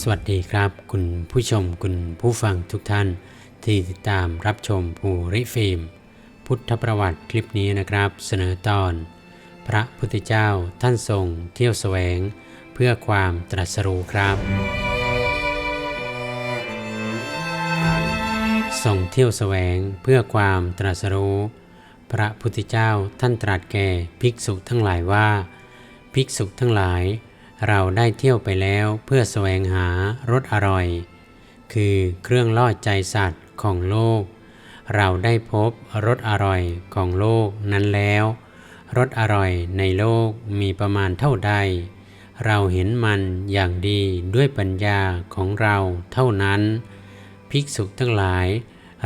สวัสดีครับ คุณผู้ชมคุณผู้ฟังทุกท่าน ที่ติดตามรับชมภูริฟิล์ม พุทธประวัติคลิปนี้นะครับ เสนอตอน พระพุทธเจ้าท่านทรงเที่ยวแสวง เพื่อความตรัสรู้ครับทรงเที่ยวแสวงเพื่อความตรัสรู้ พระพุทธเจ้าท่านตรัสแก่ภิกษุทั้งหลายว่า ภิกษุทั้งหลาย เราได้เที่ยวไปแล้วเพื่อแสวงหารสอร่อย คือเครื่องล่อใจสัตว์ของโลก เราได้พบรสอร่อยของโลกนั้นแล้วรสอร่อยในโลกมีประมาณเท่าใด เราเห็นมันอย่างดีด้วยปัญญาของเราเท่านั้น ภิกษุทั้งหลาย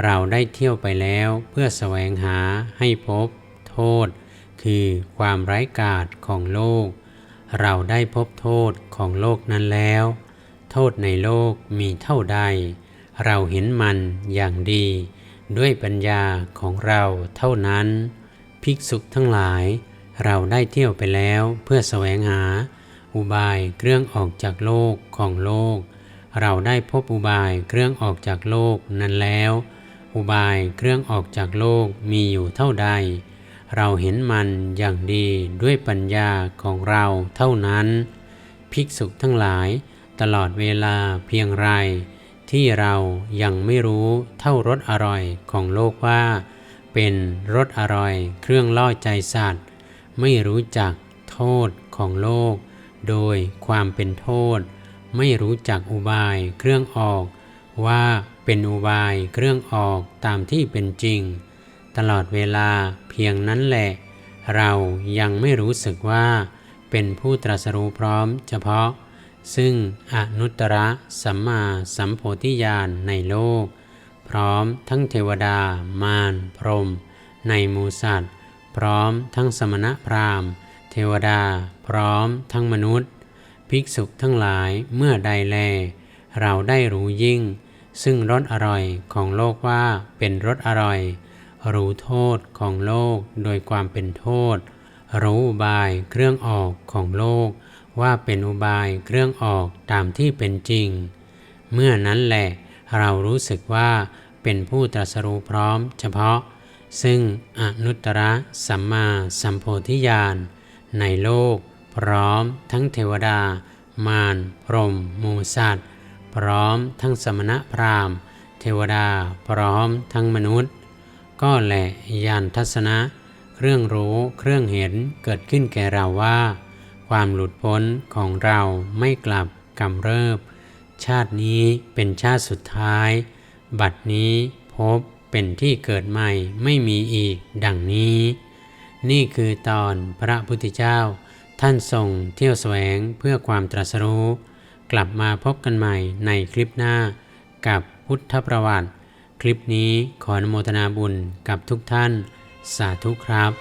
เราได้เที่ยวไปแล้วเพื่อแสวงหาให้พบ โทษ คือความไร้กาจของโลก เราได้พบโทษของโลกนั้นแล้ว โทษในโลกมีเท่าใด เราเห็นมันอย่างดี ด้วยปัญญาของเราเท่านั้น ภิกษุทั้งหลาย เราได้เที่ยวไปแล้วเพื่อแสวงหา อุบายเครื่องออกจากโลกของโลก เราได้พบอุบายเครื่องออกจากโลกนั้นแล้ว อุบายเครื่องออกจากโลกมีอยู่เท่าใด เราเห็นมันอย่างดีด้วยปัญญาของเราเท่านั้น ภิกษุทั้งหลายตลอดเวลาเพียงไร ที่เรายังไม่รู้เท่ารสอร่อยของโลกว่า เป็นรสอร่อยเครื่องล่อใจสัตว์ ไม่รู้จักโทษของโลก โดยความเป็นโทษ ไม่รู้จักอุบายเครื่องออก ว่าเป็นอุบายเครื่องออกตามที่เป็นจริง ตลอดเวลาเพียงนั้นแหละ เรายังไม่รู้สึกว่า เป็นผู้ตรัสรู้พร้อมเฉพาะ ซึ่งอนุตตรสัมมาสัมโพธิญาณในโลก พร้อมทั้งเทวดา มารพรหมในมูสัตว์ พร้อมทั้งสมณพราหมณ์ เทวดา พร้อมทั้งมนุษย์ ภิกษุทั้งหลายเมื่อใดแล เราได้รู้ยิ่ง ซึ่งรสอร่อยของโลกว่าเป็นรสอร่อย รู้โทษของโลกโดยความเป็นโทษ รู้อุบายเครื่องออกของโลก ว่าเป็นอุบายเครื่องออกตามที่เป็นจริง เมื่อนั้นแหละเรารู้สึกว่าเป็นผู้ตรัสรู้พร้อมเฉพาะ ซึ่งอนุตตรสัมมาสัมโพธิญาณในโลก พร้อมทั้งเทวดา มารพรหมมูสัตว์ พร้อมทั้งสมณะพราหมณ์ เทวดาพร้อมทั้งมนุษย์ ก็แหละยานทัศนะ เครื่องรู้เครื่องเห็นเกิดขึ้นแก่เราว่า ความหลุดพ้นของเราไม่กลับกำเริบ ชาตินี้เป็นชาติสุดท้าย บัดนี้พบเป็นที่เกิดใหม่ไม่มีอีกดังนี้ นี่คือตอนพระพุทธเจ้า ท่านทรงเที่ยวแสวงเพื่อความตรัสรู้ กลับมาพบกันใหม่ในคลิปหน้ากับพุทธประวัติ คลิปนี้ขออนุโมทนาบุญกับทุกท่านสาธุครับ